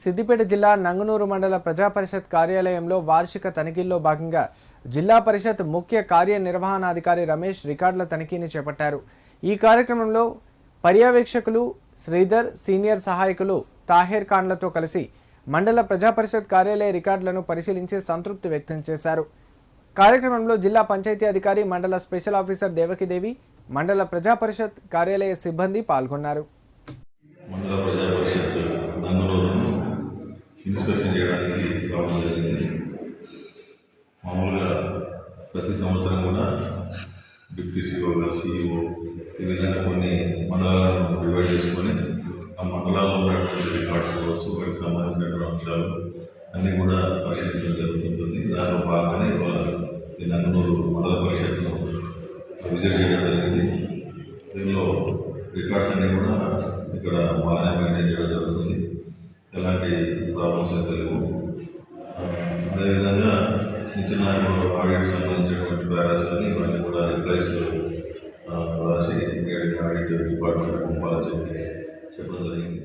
సిద్దిపేట జిల్లా నంగనూరు మండల ప్రజా పరిషత్ కార్యాలయంలో వార్షిక తనిఖీల్లో భాగంగా జిల్లా పరిషత్ ముఖ్య కార్యనిర్వహణాధికారి రమేష్ రికార్డుల తనిఖీని చేపట్టారు. ఈ కార్యక్రమంలో పర్యవేక్షకులు శ్రీధర్ సీనియర్ సహాయకులు తాహేర్ ఖాన్లతో కలిసి మండల ప్రజా పరిషత్ కార్యాలయ రికార్డులను పరిశీలించి సంతృప్తి వ్యక్తం చేశారు. కార్యక్రమంలో జిల్లా పంచాయతీ అధికారి మండల స్పెషల్ ఆఫీసర్ దేవకిదేవి మండల ప్రజా పరిషత్ కార్యాలయ సిబ్బంది పాల్గొన్నారు మండల ప్రజా పరిషత్ నంగనూరును ఇన్స్పెక్షన్ చేయడానికి రావడం జరిగింది. మామూలుగా ప్రతి సంవత్సరం కూడా డిప్యూటీ సిఓ సిఇఓ ఈ విధంగా కొన్ని మండలాలను డివైడ్ చేసుకొని ఆ మండలాల్లో ఉన్నటువంటి రికార్డ్స్ కావచ్చు వాటికి సంబంధించినటువంటి అంశాలు అన్నీ కూడా పరిశీలించడం జరుగుతుంటుంది. దానిలో భాగంగానే ఇవాళ ఈ మండల పరిషత్ను విజిట్ చేయడం జరిగింది. దీనిలో రికార్డ్స్ అన్నీ కూడా ఇక్కడ బాగానే మెయింటైన్ చేయడం జరుగుతుంది. ఎలాంటి ప్రాబ్లమ్స్ అయితే లేవు అదేవిధంగా చిన్న చిన్న ఆడిట్ సంబంధించినటువంటి బ్యారస్ కానీ ఇవన్నీ కూడా రిప్లైస్ రాసి ఆడిట్ డిపార్ట్మెంట్ పంపాలని చెప్పి చెప్పడం జరిగింది.